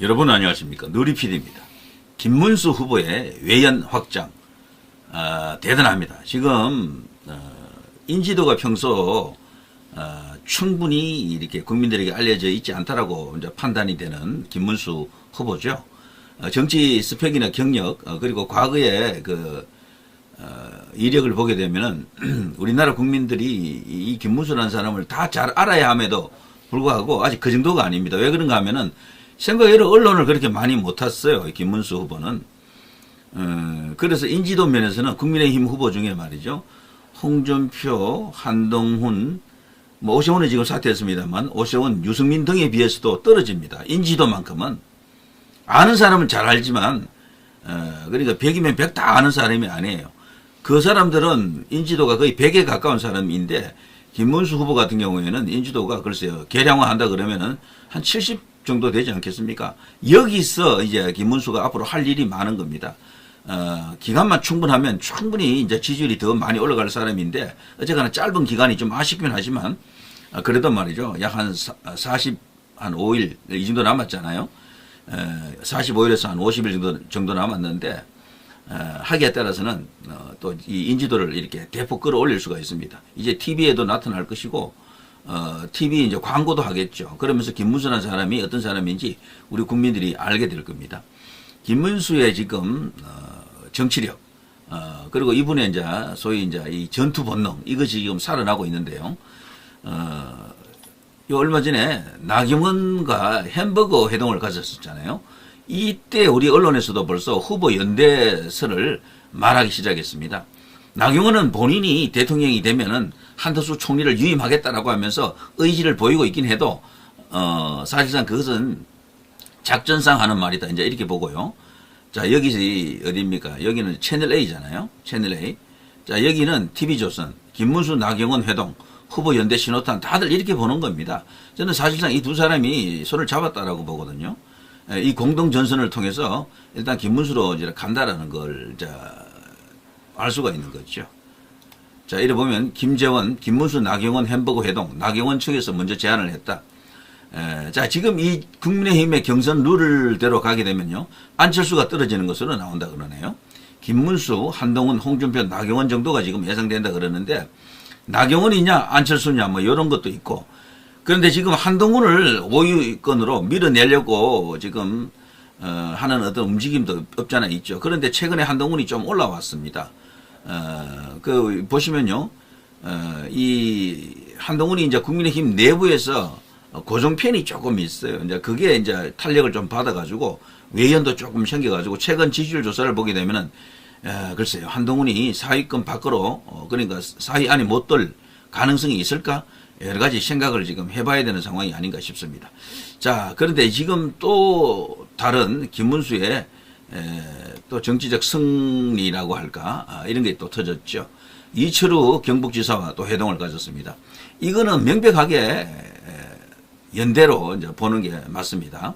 여러분 안녕하십니까 누리PD입니다. 김문수 후보의 외연 확장 아, 대단합니다. 지금 어, 인지도가 평소 어, 충분히 이렇게 국민들에게 알려져 있지 않다라고 이제 판단이 되는 김문수 후보죠. 어, 정치 스펙이나 경력 어, 그리고 과거의 그 어, 이력을 보게 되면은 우리나라 국민들이 이, 이 김문수라는 사람을 다 잘 알아야 함에도 불구하고 아직 그 정도가 아닙니다. 왜 그런가 하면은 생각외로 언론을 그렇게 많이 못 탔어요. 이 김문수 후보는. 어, 그래서 인지도 면에서는 국민의힘 후보 중에 말이죠. 홍준표, 한동훈, 뭐 오세훈은 지금 사퇴했습니다만 오세훈, 유승민 등에 비해서도 떨어집니다. 인지도만큼은 아는 사람은 잘 알지만 어, 그러니까 100이면 100 다 아는 사람이 아니에요. 그 사람들은 인지도가 거의 100에 가까운 사람인데 김문수 후보 같은 경우에는 인지도가 글쎄요 계량화 한다 그러면은 한 70 정도 되지 않겠습니까? 여기서 이제 김문수가 앞으로 할 일이 많은 겁니다. 어, 기간만 충분하면 충분히 이제 지지율이 더 많이 올라갈 사람인데 어쨌거나 짧은 기간이 좀 아쉽긴 하지만 어, 그래도 말이죠. 약 한 40, 한 5일 이 정도 남았잖아요. 에, 45일에서 한 50일 정도, 정도 남았는데 어, 하기에 따라서는 어, 또 이 인지도를 이렇게 대폭 끌어올릴 수가 있습니다. 이제 TV에도 나타날 것이고 어, TV 이제 광고도 하겠죠. 그러면서 김문수라는 사람이 어떤 사람인지 우리 국민들이 알게 될 겁니다. 김문수의 지금 어, 정치력 어, 그리고 이분의 이제 소위 이제 이 전투 본능 이것이 지금 살아나고 있는데요. 어, 요 얼마 전에 나경원과 햄버거 회동을 가졌었잖아요. 이때 우리 언론에서도 벌써 후보 연대설을 말하기 시작했습니다. 나경원은 본인이 대통령이 되면은 한덕수 총리를 유임하겠다라고 하면서 의지를 보이고 있긴 해도 어 사실상 그것은 작전상 하는 말이다 이제 이렇게 보고요. 자 여기 어디입니까? 여기는 채널 A잖아요. 채널 A. 자 여기는 TV조선 김문수 나경원 회동 후보 연대 신호탄 다들 이렇게 보는 겁니다. 저는 사실상 이 두 사람이 손을 잡았다라고 보거든요. 에, 이 공동 전선을 통해서 일단 김문수로 이제 간다라는 걸 자, 알 수가 있는 거죠. 자, 이래 보면 김재원, 김문수, 나경원 햄버거 회동, 나경원 측에서 먼저 제안을 했다. 에, 자, 지금 이 국민의힘의 경선 룰대로 가게 되면요. 안철수가 떨어지는 것으로 나온다 그러네요. 김문수, 한동훈, 홍준표, 나경원 정도가 지금 예상된다 그러는데 나경원이냐 안철수냐 뭐 이런 것도 있고 그런데 지금 한동훈을 5위권으로 밀어내려고 지금 어, 하는 어떤 움직임도 없잖아 있죠. 그런데 최근에 한동훈이 좀 올라왔습니다. 어, 그 보시면요, 어, 이 한동훈이 이제 국민의힘 내부에서 고정편이 조금 있어요. 이제 그게 이제 탄력을 좀 받아가지고 외연도 조금 생겨가지고 최근 지지율 조사를 보게 되면은 에, 글쎄요 한동훈이 사위권 밖으로 어, 그러니까 사위 안에 못 들 가능성이 있을까 여러 가지 생각을 지금 해봐야 되는 상황이 아닌가 싶습니다. 자 그런데 지금 또 다른 김문수의 에, 또 정치적 승리라고 할까 아, 이런 게 또 터졌죠. 이철우 경북지사와 또 회동을 가졌습니다. 이거는 명백하게 에, 연대로 이제 보는 게 맞습니다.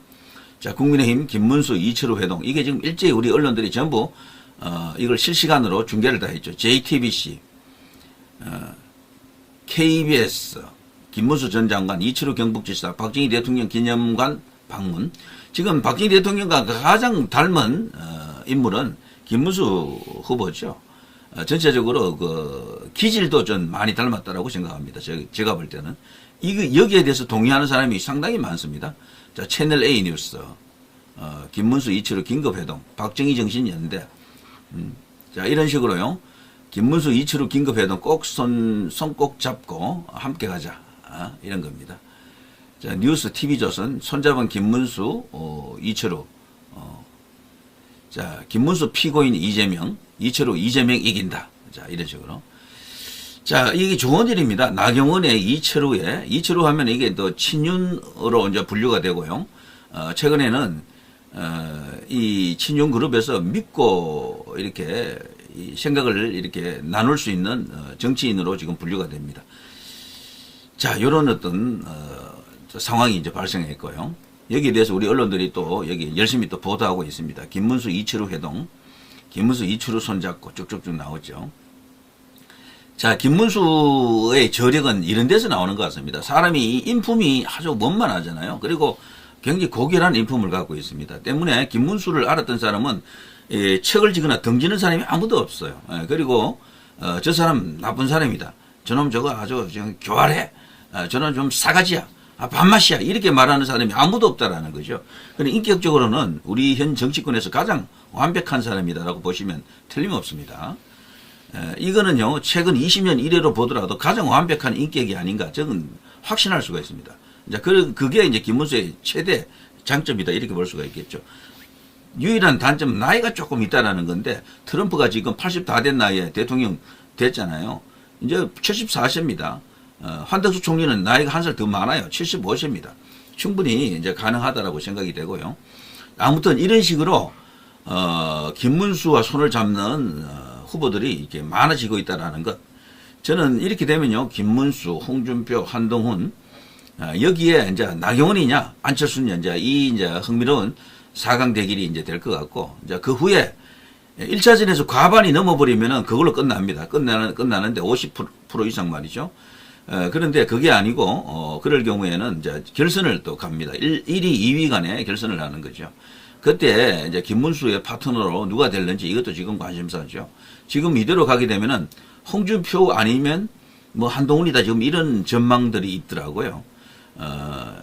자 국민의힘 김문수 이철우 회동 이게 지금 일제히 우리 언론들이 전부 어, 이걸 실시간으로 중계를 다 했죠. JTBC, 어, KBS, 김문수 전 장관, 이철우 경북지사, 박정희 대통령 기념관 방문. 지금 박정희 대통령과 가장 닮은 어, 인물은 김문수 후보죠. 어, 전체적으로 그 기질도 좀 많이 닮았다라고 생각합니다. 제, 제가 볼 때는 이거 여기에 대해서 동의하는 사람이 상당히 많습니다. 자 채널 A 뉴스, 어, 김문수 이철우 긴급회동, 박정희 정신연대. 음, 자 이런 식으로요. 김문수 이철우 긴급회동 꼭 손 손 꼭 잡고 함께 가자 아, 이런 겁니다. 자 뉴스 TV조선 손잡은 김문수 어, 이철우 어, 자 김문수 피고인 이재명 이철우 이재명 이긴다. 자 이런 식으로. 자, 이게 좋은 일입니다. 나경원의 이철우에, 이철우 하면 이게 또 친윤으로 이제 분류가 되고요. 어, 최근에는, 어, 이 친윤 그룹에서 믿고 이렇게 이 생각을 이렇게 나눌 수 있는 어, 정치인으로 지금 분류가 됩니다. 자, 요런 어떤, 어, 상황이 이제 발생했고요. 여기에 대해서 우리 언론들이 또 여기 열심히 또 보도하고 있습니다. 김문수 이철우 회동, 김문수 이철우 손잡고 쭉쭉쭉 나오죠. 자, 김문수의 저력은 이런 데서 나오는 것 같습니다. 사람이 인품이 아주 원만하잖아요. 그리고 굉장히 고결한 인품을 갖고 있습니다. 때문에 김문수를 알았던 사람은 예, 책을 지거나 등지는 사람이 아무도 없어요. 예, 그리고 어, 저 사람 나쁜 사람이다. 저놈 저거 아주 교활해. 아, 저놈 좀 사가지야. 아, 밥맛이야. 이렇게 말하는 사람이 아무도 없다라는 거죠. 그런데 인격적으로는 우리 현 정치권에서 가장 완벽한 사람이다라고 보시면 틀림없습니다. 에, 이거는요, 최근 20년 이래로 보더라도 가장 완벽한 인격이 아닌가, 저는 확신할 수가 있습니다. 이제 그, 그게 이제 김문수의 최대 장점이다, 이렇게 볼 수가 있겠죠. 유일한 단점, 나이가 조금 있다라는 건데, 트럼프가 지금 80 다 된 나이에 대통령 됐잖아요. 이제 74세입니다. 어, 한덕수 총리는 나이가 한 살 더 많아요. 75세입니다. 충분히 이제 가능하다라고 생각이 되고요. 아무튼 이런 식으로 어, 김문수와 손을 잡는 어, 후보들이 이렇게 많아지고 있다라는 것. 저는 이렇게 되면요, 김문수, 홍준표, 한동훈 어, 여기에 이제 나경원이냐, 안철수냐 이제 이 이제 흥미로운 4강 대결이 이제 될 것 같고, 이제 그 후에 1차전에서 과반이 넘어버리면은 그걸로 끝납니다. 끝나는, 끝나는데 50% 이상 말이죠. 어, 그런데 그게 아니고, 어, 그럴 경우에는 이제 결선을 또 갑니다. 1, 1위, 2위 간에 결선을 하는 거죠. 그때 이제 김문수의 파트너로 누가 될는지 이것도 지금 관심사죠. 지금 이대로 가게 되면은 홍준표 아니면 뭐 한동훈이다 지금 이런 전망들이 있더라고요. 어,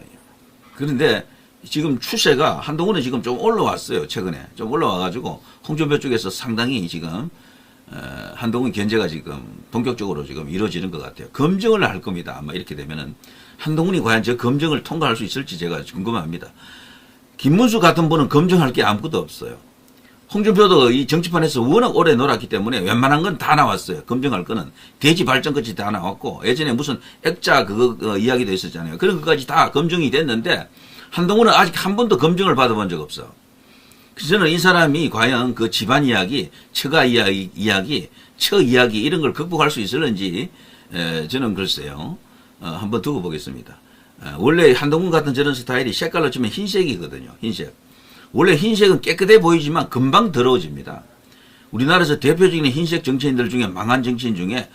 그런데 지금 추세가 한동훈은 지금 좀 올라왔어요. 최근에 좀 올라와가지고 홍준표 쪽에서 상당히 지금 어, 한동훈 견제가 지금 본격적으로 지금 이루어지는 것 같아요. 검증을 할 겁니다. 아마 이렇게 되면은 한동훈이 과연 저 검증을 통과할 수 있을지 제가 궁금합니다. 김문수 같은 분은 검증할 게 아무것도 없어요. 홍준표도 이 정치판에서 워낙 오래 놀았기 때문에 웬만한 건 다 나왔어요. 검증할 거는 대지 발전까지 다 나왔고 예전에 무슨 액자 그거 어, 이야기도 있었잖아요. 그런 것까지 다 검증이 됐는데 한동훈은 아직 한 번도 검증을 받아본 적 없어. 그래서 저는 이 사람이 과연 그 집안 이야기, 처가 이야기, 이야기, 처 이야기 이런 걸 극복할 수 있을는지 에, 저는 글쎄요. 어, 한번 두고 보겠습니다. 어, 원래 한동훈 같은 저런 스타일이 색깔로 치면 흰색이거든요. 흰색. 원래 흰색은 깨끗해 보이지만 금방 더러워집니다. 우리나라에서 대표적인 흰색 정치인들 중에 망한 정치인 중에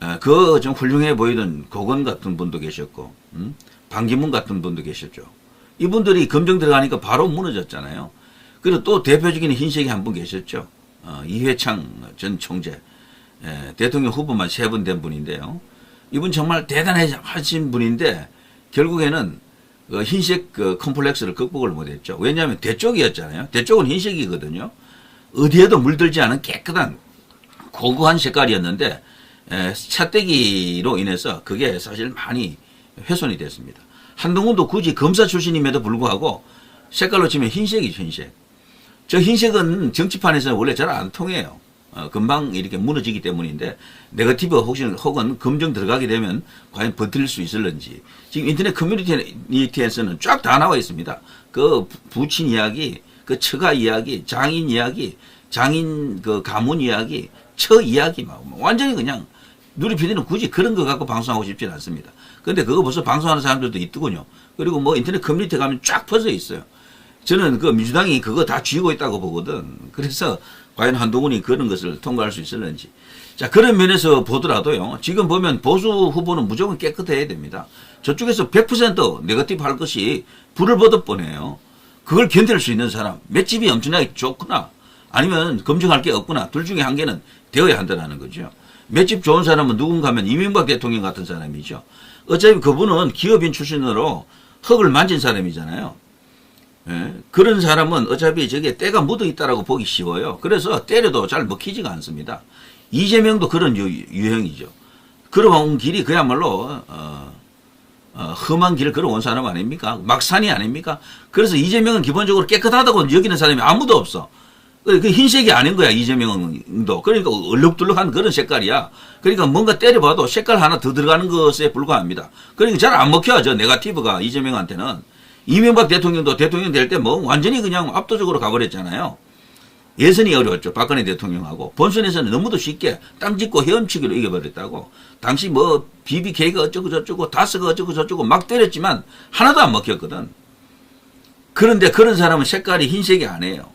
어, 그좀 훌륭해 보이던 고건 같은 분도 계셨고 음? 반기문 같은 분도 계셨죠. 이분들이 검증 들어가니까 바로 무너졌잖아요. 그리고 또 대표적인 흰색이 한 분 계셨죠. 어, 이회창 전 총재 예, 대통령 후보만 세번된 분인데요. 이분 정말 대단하신 분인데 결국에는 그 흰색 그 컴플렉스를 극복을 못했죠. 왜냐하면 대쪽이었잖아요. 대쪽은 흰색이거든요. 어디에도 물들지 않은 깨끗한 고고한 색깔이었는데 에, 차떼기로 인해서 그게 사실 많이 훼손이 됐습니다. 한동훈도 굳이 검사 출신임에도 불구하고 색깔로 치면 흰색이죠, 흰색. 저 흰색은 정치판에서는 원래 잘 안 통해요. 어, 금방 이렇게 무너지기 때문인데 네거티브 혹시 혹은 검증 들어가게 되면 과연 버틸 수 있을런지 지금 인터넷 커뮤니티에서는 쫙 다 나와 있습니다. 그 부친 이야기, 그 처가 이야기, 장인 이야기, 장인 그 가문 이야기, 처 이야기 막 완전히 그냥 누리 PD는 굳이 그런 거 갖고 방송하고 싶지 않습니다. 근데 그거 벌써 방송하는 사람들도 있더군요. 그리고 뭐 인터넷 커뮤니티 가면 쫙 퍼져 있어요. 저는 그 민주당이 그거 다 쥐고 있다고 보거든. 그래서 과연 한동훈이 그런 것을 통과할 수 있을는지. 자, 그런 면에서 보더라도요. 지금 보면 보수 후보는 무조건 깨끗해야 됩니다. 저쪽에서 100% 네거티브 할 것이 불을 보듯 뻔해요. 그걸 견딜 수 있는 사람, 맷집이 엄청나게 좋구나. 아니면 검증할 게 없구나. 둘 중에 한 개는 되어야 한다는 거죠. 맷집 좋은 사람은 누군가 하면 이명박 대통령 같은 사람이죠. 어차피 그분은 기업인 출신으로 흙을 만진 사람이잖아요. 예, 그런 사람은 어차피 저게 때가 묻어 있다라고 보기 쉬워요. 그래서 때려도 잘 먹히지가 않습니다. 이재명도 그런 유, 유형이죠. 걸어온 길이 그야말로 어, 어, 험한 길을 걸어온 사람 아닙니까? 막산이 아닙니까? 그래서 이재명은 기본적으로 깨끗하다고 여기는 사람이 아무도 없어. 그, 그 흰색이 아닌 거야 이재명도. 그러니까 얼룩덜룩한 그런 색깔이야. 그러니까 뭔가 때려봐도 색깔 하나 더 들어가는 것에 불과합니다. 그러니까 잘 안 먹혀 저 네가티브가 이재명한테는. 이명박 대통령도 대통령 될 때 뭐 완전히 그냥 압도적으로 가버렸잖아요. 예선이 어려웠죠. 박근혜 대통령하고. 본선에서는 너무도 쉽게 땅 짓고 헤엄치기로 이겨버렸다고. 당시 뭐 BBK가 어쩌고 저쩌고 다스가 어쩌고 저쩌고 막 때렸지만 하나도 안 먹혔거든. 그런데 그런 사람은 색깔이 흰색이 아니에요.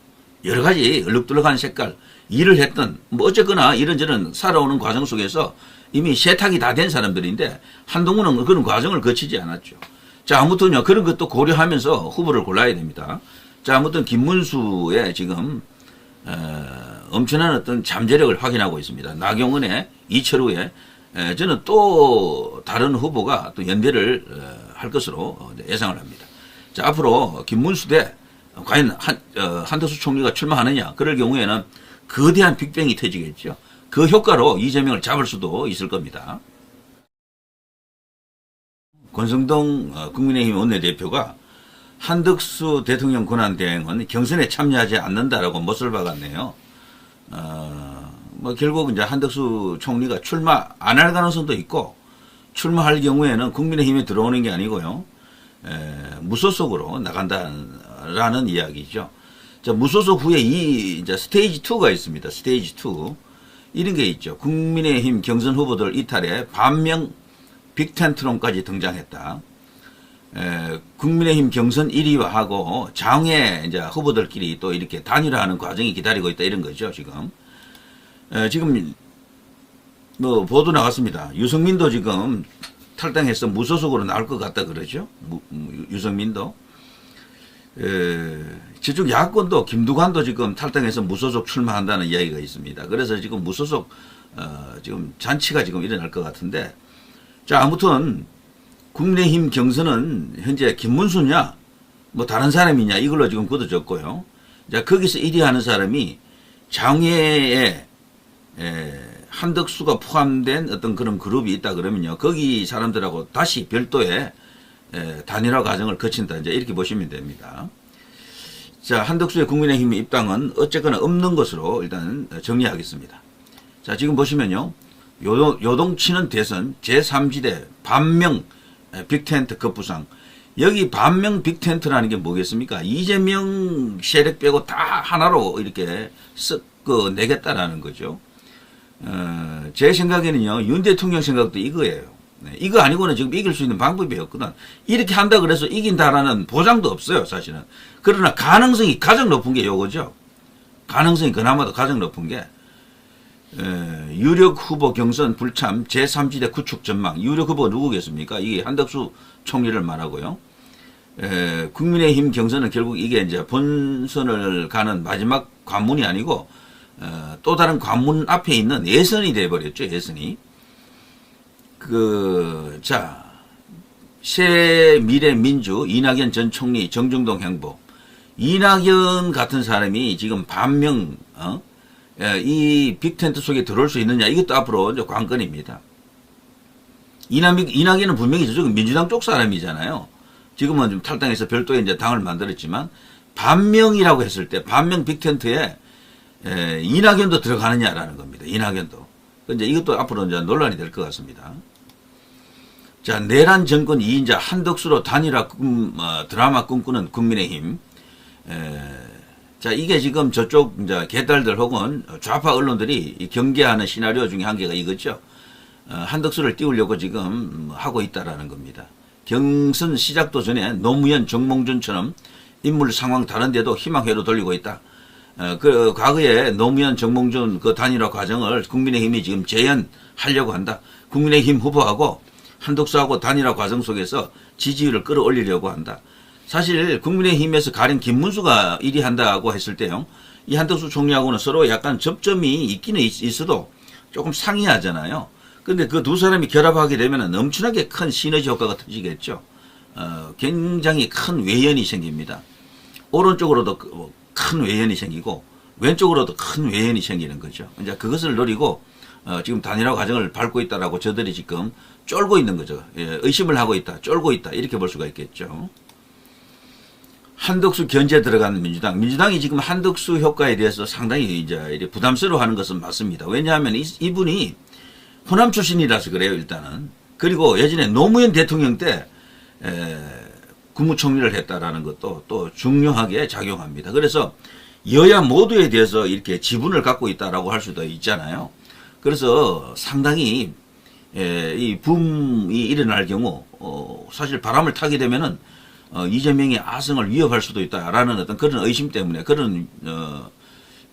여러 가지 얼룩덜룩한 색깔, 일을 했던, 뭐 어쨌거나 이런저런 살아오는 과정 속에서 이미 세탁이 다 된 사람들인데 한동훈은 그런 과정을 거치지 않았죠. 자, 아무튼요, 그런 것도 고려하면서 후보를 골라야 됩니다. 자, 아무튼 김문수의 지금, 어, 엄청난 어떤 잠재력을 확인하고 있습니다. 나경원의 이철우의 에, 저는 또 다른 후보가 또 연대를 어, 할 것으로 어, 예상을 합니다. 자, 앞으로 김문수 대 과연 한, 어, 한덕수 총리가 출마하느냐. 그럴 경우에는 거대한 빅뱅이 터지겠죠. 그 효과로 이재명을 잡을 수도 있을 겁니다. 권성동 어, 국민의힘 원내대표가 한덕수 대통령 권한대행은 경선에 참여하지 않는다라고 못을 박았네요. 어, 뭐 결국 이제 한덕수 총리가 출마 안 할 가능성도 있고 출마할 경우에는 국민의힘에 들어오는 게 아니고요. 에, 무소속으로 나간다라는 이야기죠. 자, 무소속 후에 이 이제 스테이지 2가 있습니다. 스테이지 2. 이런 게 있죠. 국민의힘 경선 후보들 이탈에 반명 빅텐트론까지 등장했다. 에, 국민의힘 경선 1위와하고 장외 이제 후보들끼리 또 이렇게 단일화하는 과정이 기다리고 있다 이런 거죠 지금. 에, 지금 뭐 보도 나갔습니다. 유승민도 지금 탈당해서 무소속으로 나올 것 같다 그러죠. 무, 유승민도. 에, 저쪽 야권도 김두관도 지금 탈당해서 무소속 출마한다는 이야기가 있습니다. 그래서 지금 무소속 어, 지금 잔치가 지금 일어날 것 같은데 자 아무튼 국민의힘 경선은 현재 김문수냐 뭐 다른 사람이냐 이걸로 지금 굳어졌고요. 자 거기서 1위 하는 사람이 장외에 에, 한덕수가 포함된 어떤 그런 그룹이 있다 그러면요. 거기 사람들하고 다시 별도의 에, 단일화 과정을 거친다. 이제 이렇게 보시면 됩니다. 자, 한덕수의 국민의힘 입당은 어쨌거나 없는 것으로 일단 정리하겠습니다. 자, 지금 보시면요. 요동, 요동 치는 대선 제3지대 반명 빅텐트 급부상. 여기 반명 빅텐트라는 게 뭐겠습니까? 이재명 세력 빼고 다 하나로 이렇게 쓱그 내겠다라는 거죠. 어, 제 생각에는요, 윤 대통령 생각도 이거예요. 네, 이거 아니고는 지금 이길 수 있는 방법이 없거든. 이렇게 한다 그래서 이긴다라는 보장도 없어요, 사실은. 그러나 가능성이 가장 높은 게 요거죠. 가능성이 그나마도 가장 높은 게, 에, 유력 후보 경선 불참 제3지대 구축 전망. 유력 후보 누구겠습니까? 이게 한덕수 총리를 말하고요. 에, 국민의힘 경선은 결국 이게 이제 본선을 가는 마지막 관문이 아니고, 어, 또 다른 관문 앞에 있는 예선이 돼버렸죠, 예선이. 그, 자, 새미래민주 이낙연 전 총리 정중동 행보. 이낙연 같은 사람이 지금 반명, 어? 예, 이 빅텐트 속에 들어올 수 있느냐, 이것도 앞으로 이제 관건입니다. 이낙연, 이낙연은 분명히 저쪽 민주당 쪽 사람이잖아요. 지금은 좀 탈당해서 별도의 이제 당을 만들었지만, 반명이라고 했을 때, 반명 빅텐트에 에, 이낙연도 들어가느냐라는 겁니다. 이낙연도. 이제 이것도 앞으로 이제 논란이 될 것 같습니다. 자, 내란 정권 2인자 한덕수로 단일화 꿈, 어, 드라마 꿈꾸는 국민의힘. 에, 자, 이게 지금 저쪽 이제 개딸들 혹은 좌파 언론들이 경계하는 시나리오 중에 한 개가 이거죠. 어, 한덕수를 띄우려고 지금 하고 있다라는 겁니다. 경선 시작도 전에 노무현 정몽준처럼 인물 상황 다른데도 희망회로 돌리고 있다. 어, 그 과거에 노무현 정몽준 그 단일화 과정을 국민의힘이 지금 재현하려고 한다. 국민의힘 후보하고 한독수하고 단일화 과정 속에서 지지율을 끌어올리려고 한다. 사실 국민의힘에서 가령 김문수가 1위 한다고 했을 때요. 이 한덕수 총리하고는 서로 약간 접점이 있기는 있, 어도 조금 상이하잖아요. 근데 그 두 사람이 결합하게 되면 엄청나게 큰 시너지 효과가 터지겠죠. 어, 굉장히 큰 외연이 생깁니다. 오른쪽으로도 그큰 외연이 생기고 왼쪽으로도 큰 외연이 생기는 거죠. 이제 그것을 노리고 어, 지금 단일화 과정을 밟고 있다라고 저들이 지금 쫄고 있는 거죠. 예, 의심을 하고 있다, 쫄고 있다 이렇게 볼 수가 있겠죠. 한덕수 견제 들어가는 민주당. 민주당이 지금 한덕수 효과에 대해서 상당히 이제 부담스러워하는 것은 맞습니다. 왜냐하면 이, 이분이 호남 출신이라서 그래요 일단은. 그리고 예전에 노무현 대통령 때 에, 국무총리를 했다라는 것도 또 중요하게 작용합니다. 그래서 여야 모두에 대해서 이렇게 지분을 갖고 있다라고 할 수도 있잖아요. 그래서 상당히 에, 이 붐이 일어날 경우 어, 사실 바람을 타게 되면은 어, 이재명의 아성을 위협할 수도 있다라는 어떤 그런 의심 때문에 그런 어,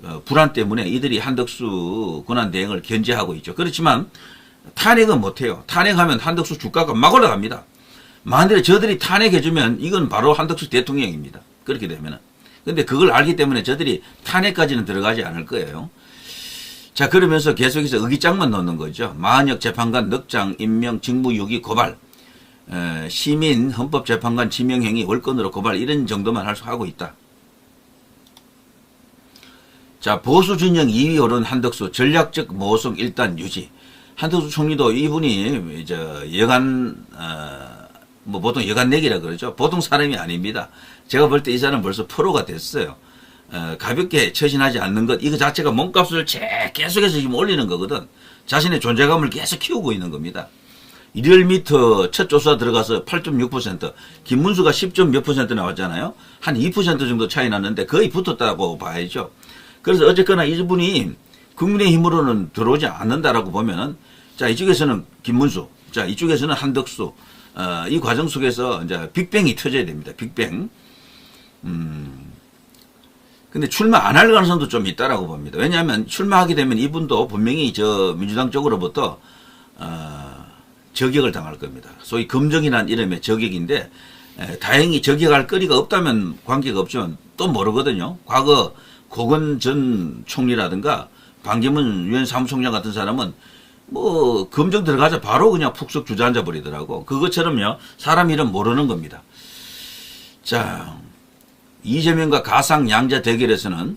어, 불안 때문에 이들이 한덕수 권한 대행을 견제하고 있죠. 그렇지만 탄핵은 못해요. 탄핵하면 한덕수 주가가 막 올라갑니다. 만일에 저들이 탄핵해주면 이건 바로 한덕수 대통령입니다. 그렇게 되면은. 근데 그걸 알기 때문에 저들이 탄핵까지는 들어가지 않을 거예요. 자, 그러면서 계속해서 의기장만 넣는 거죠. 마한혁 재판관 넉장 임명 직무유기 고발, 에, 시민 헌법재판관 지명행위 월권으로 고발 이런 정도만 할 수 하고 있다. 자, 보수 진영 2위 오른 한덕수 전략적 모성 일단 유지. 한덕수 총리도 이분이 이제 여간 어, 뭐 보통 여간 내기라 그러죠. 보통 사람이 아닙니다. 제가 볼 때 이 사람 벌써 프로가 됐어요. 어, 가볍게 처신하지 않는 것 이거 자체가 몸값을 제- 계속해서 지금 올리는 거거든. 자신의 존재감을 계속 키우고 있는 겁니다. 리얼미터 첫 조사 들어가서 8.6%, 김문수가 10점 몇 퍼센트 나왔잖아요. 한 2% 정도 차이 났는데 거의 붙었다고 봐야죠. 그래서 어쨌거나 이분이 국민의힘으로는 들어오지 않는다라고 보면은 자 이쪽에서는 김문수, 자 이쪽에서는 한덕수, 어, 이 과정 속에서 이제 빅뱅이 터져야 됩니다. 빅뱅. 음. 근데 출마 안 할 가능성도 좀 있다라고 봅니다. 왜냐하면 출마하게 되면 이분도 분명히 저 민주당 쪽으로부터 어, 저격을 당할 겁니다. 소위 검정이란 이름의 저격인데 에, 다행히 저격할 거리가 없다면 관계가 없지만 또 모르거든요. 과거 고건 전 총리라든가 반기문 유엔 사무총장 같은 사람은 뭐 검정 들어가자 바로 그냥 푹속 주저앉아 버리더라고. 그것처럼요. 사람 이름 모르는 겁니다. 자, 이재명과 가상 양자 대결에서는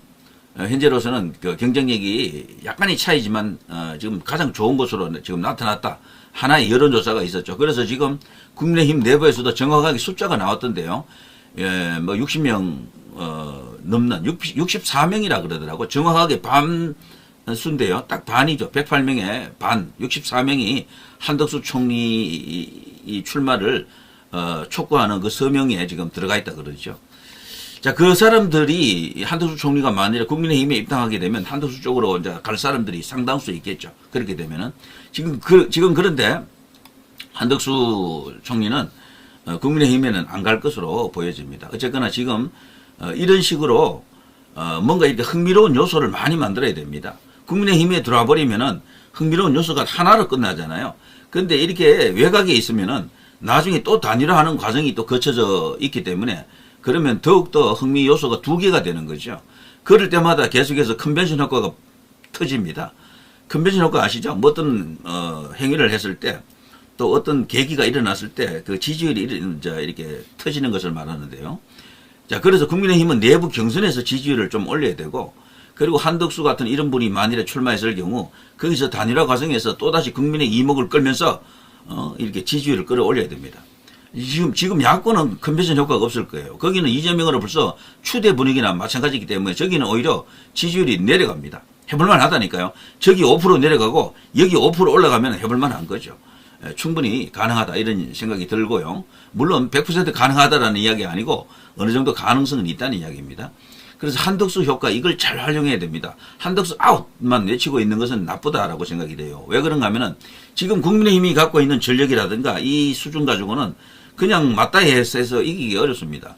어, 현재로서는 그 경쟁력이 약간의 차이지만 어, 지금 가장 좋은 것으로 지금 나타났다. 하나의 여론조사가 있었죠. 그래서 지금 국민의힘 내부에서도 정확하게 숫자가 나왔던데요. 예, 뭐 60명 어, 넘는 60, 64명이라 그러더라고. 정확하게 반 수인데요. 딱 반이죠. 108명에 반, 64명이 한덕수 총리 이- 이 출마를 어, 촉구하는 그 서명에 지금 들어가 있다 그러죠. 자, 그 사람들이 한덕수 총리가 만일에 국민의힘에 입당하게 되면 한덕수 쪽으로 이제 갈 사람들이 상당수 있겠죠. 그렇게 되면은 지금 그 지금 그런데 한덕수 총리는 어, 국민의힘에는 안 갈 것으로 보여집니다. 어쨌거나 지금 어, 이런 식으로 어, 뭔가 이렇게 흥미로운 요소를 많이 만들어야 됩니다. 국민의힘에 들어와 버리면은 흥미로운 요소가 하나로 끝나잖아요. 근데 이렇게 외곽에 있으면은 나중에 또 단일화하는 과정이 또 거쳐져 있기 때문에 그러면 더욱더 흥미 요소가 두 개가 되는 거죠. 그럴 때마다 계속해서 컨벤션 효과가 터집니다. 컨벤션 효과 아시죠? 뭐 어떤 어, 행위를 했을 때 또 어떤 계기가 일어났을 때 그 지지율이 자, 이렇게 터지는 것을 말하는데요. 자, 그래서 국민의힘은 내부 경선에서 지지율을 좀 올려야 되고, 그리고 한덕수 같은 이런 분이 만일에 출마했을 경우, 거기서 단일화 과정에서 또다시 국민의 이목을 끌면서, 어, 이렇게 지지율을 끌어올려야 됩니다. 지금, 지금 야권은 컨벤션 효과가 없을 거예요. 거기는 이재명으로 벌써 추대 분위기나 마찬가지이기 때문에 저기는 오히려 지지율이 내려갑니다. 해볼만 하다니까요. 저기 5% 내려가고, 여기 5% 올라가면 해볼만 한 거죠. 에, 충분히 가능하다 이런 생각이 들고요. 물론 100% 가능하다라는 이야기 아니고 어느 정도 가능성은 있다는 이야기입니다. 그래서 한덕수 효과 이걸 잘 활용해야 됩니다. 한덕수 아웃만 외치고 있는 것은 나쁘다라고 생각이 돼요. 왜 그런가 하면은 지금 국민의힘이 갖고 있는 전력이라든가 이 수준 가지고는 그냥 맞다해서 해서 이기기 어렵습니다.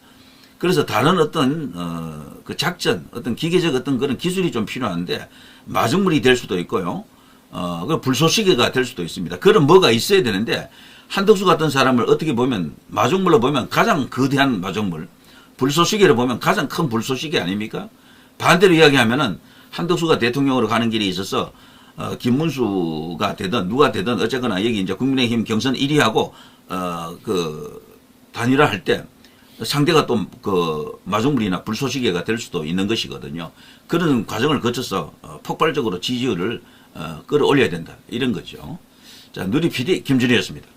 그래서 다른 어떤 어, 그 작전, 어떤 기계적 어떤 그런 기술이 좀 필요한데 마중물이 될 수도 있고요. 어, 그 불쏘시개가 될 수도 있습니다. 그런 뭐가 있어야 되는데 한덕수 같은 사람을 어떻게 보면 마중물로 보면 가장 거대한 마중물, 불쏘시개로 보면 가장 큰 불쏘시개 아닙니까? 반대로 이야기하면은 한덕수가 대통령으로 가는 길에 있어서 어, 김문수가 되든 누가 되든 어쨌거나 여기 이제 국민의힘 경선 1위하고 어, 그 단일화할 때 상대가 또 그 마중물이나 불쏘시개가 될 수도 있는 것이거든요. 그런 과정을 거쳐서 어, 폭발적으로 지지율을 어, 끌어올려야 된다 이런 거죠. 자 누리 PD 김준희였습니다.